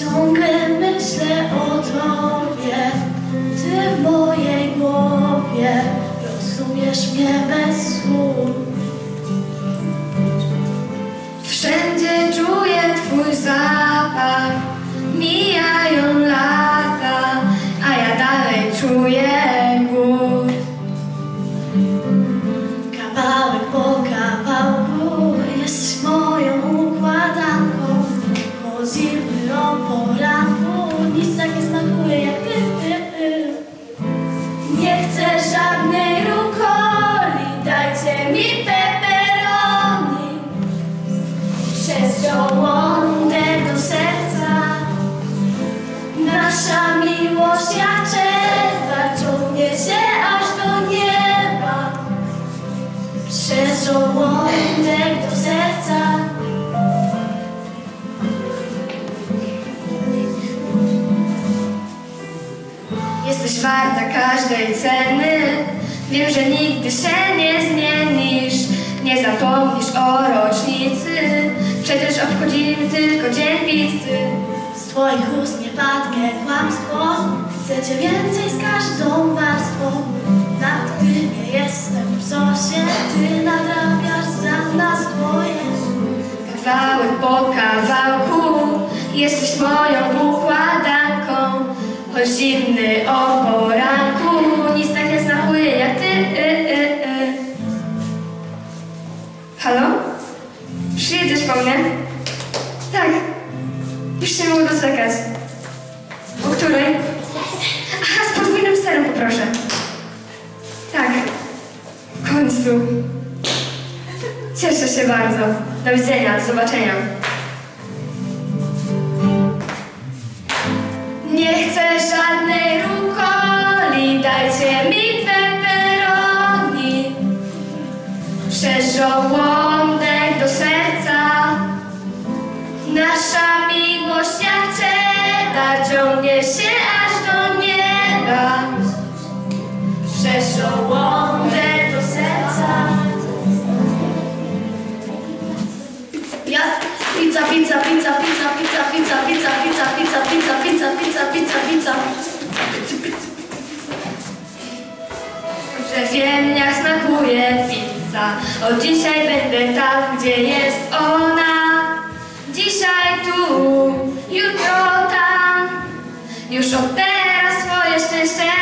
Ciągle myślę o tobie, ty w mojej głowie, rozumiesz mnie bez słów. Do serca Jesteś warta każdej ceny. Wiem, że nigdy się nie zmienisz. Nie zapomnisz o rocznicy. Przecież obchodzimy tylko dzień. Z twoich ust nie padnie kłamstwo Chcę cię więcej z każdą warstwą Nawet gdy nie jestem w sosie Ty nadrabiasz Kawałek po kawałku jesteś moją układanką. Choć zimny o poranku, nic tak nie smakuje jak ty. Y, y, y. Halo? Przyjedziesz po mnie? Tak. Już się mogę doczekać. O której? Aha, z podwójnym serem poproszę. Tak. W końcu. Cieszę się bardzo. Do widzenia, do zobaczenia. Nie chcę żadnej rukoli, pizza, pizza, pizza, pizza, pizza, pizza, pizza, pizza, pizza, pizza, pizza, pizza, pizza, że wiem jak smakuje pizza. Od dzisiaj będę tam, gdzie jest ona. Dzisiaj tu, jutro tam. Już od teraz swoje szczęście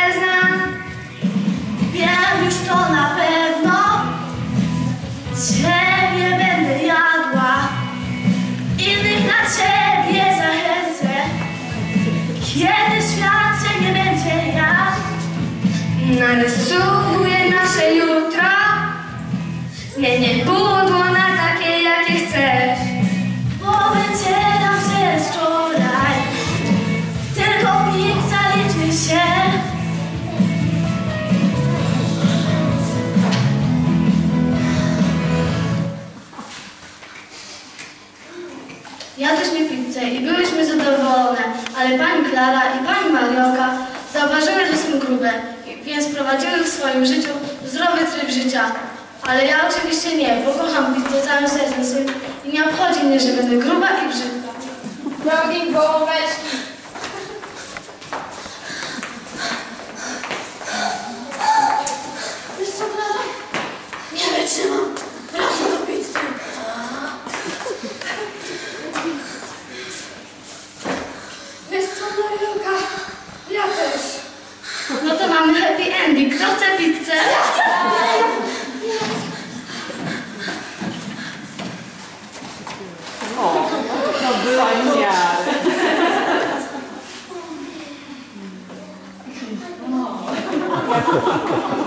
Jadłyśmy pizzę i byłyśmy zadowolone, ale pani Klara i pani Mariolka zauważyły, że jestem grube, więc prowadziły w swoim życiu zdrowy tryb życia. Ale ja oczywiście nie, bo kocham pizzę całym sercem i nie obchodzi mnie, że będę gruba i brzydka. Nogi gołąbeczki. mi krocewice. O, to była miara.